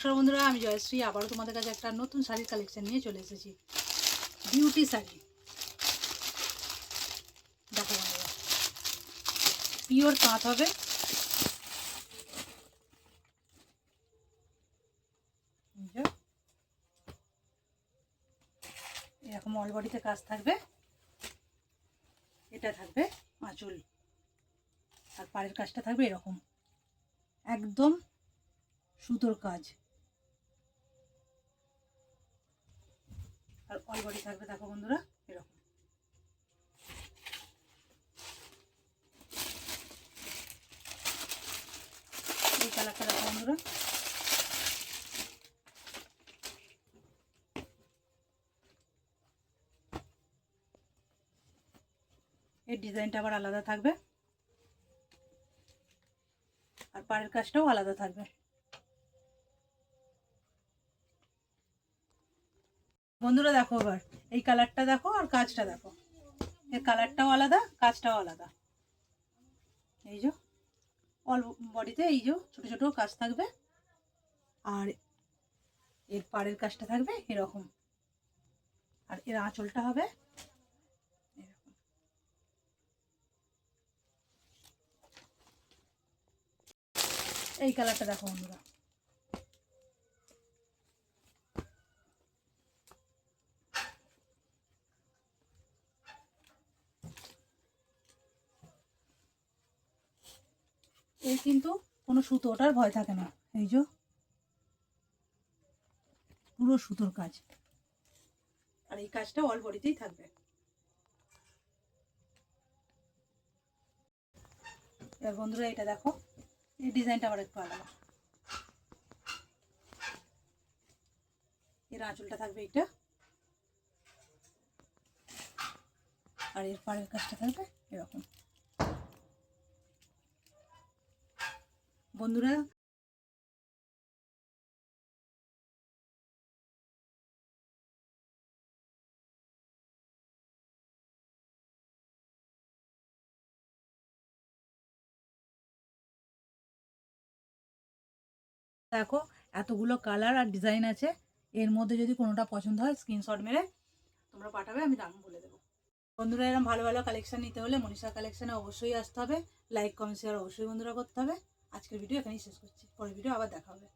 নমস্কার বন্ধুরা, আমি জয়শ্রী। আবারও তোমাদের কাছে একটা নতুন শাড়ির কালেকশন নিয়ে চলে এসেছি। বিউটি শাড়ি। দেখো বন্ধুরা পিওর তাঁত হবে। এরকম অল বডিতে কাজ থাকবে। এটা থাকবে আঁচল। আর পাড়ের কাজটা থাকবে এরকম। একদম সুতোর কাজ। আর অল বডি থাকবে, দেখো বন্ধুরা, এরকম। এই কালারটা বন্ধুরা। এর ডিজাইনটা আবার আলাদা থাকবে। আর পাড়ের কাজটাও আলাদা থাকবে। বন্ধুরা দেখো এবার, এই কালারটা দেখো আর কাজটা দেখো। এর কালারটাও আলাদা, কাজটাও আলাদা। এই যে অল বডিতে এই যে, ছোট ছোট কাজ থাকবে। আর এর পাড়ের কাজটা থাকবে এরকম। আর এর আঁচলটা হবে এই কালারটা দেখো বন্ধুরা। এর কিন্তু কোনো সুতো ওঠার ভয় থাকে না। এই যে, পুরো সুতোর কাজ। আর এই কাজটা অল বডিতেই থাকবে। এবার বন্ধুরা, এটা দেখো, এই ডিজাইনটা আবার একটু আলাদা। এর আঁচলটা থাকবে এটা আর এর পাড়ের কাজটা থাকবে এরকম। বন্ধুরা? দেখো, এতগুলো কালার আর ডিজাইন আছে। এর মধ্যে যদি কোনোটা পছন্দ হয় স্ক্রিনশট মেরে তোমরা পাঠাবে, আমি দাম বলে দেবো। বন্ধুরা এরকম ভালো ভালো কালেকশন নিতে হলে মনীষা কালেকশনে অবশ্যই আসতে হবে। লাইক কমেন্ট শেয়ার অবশ্যই বন্ধুরা করতে হবে। আজকের ভিডিও এখানেই শেষ করছি। পরের ভিডিও আবার দেখা হবে।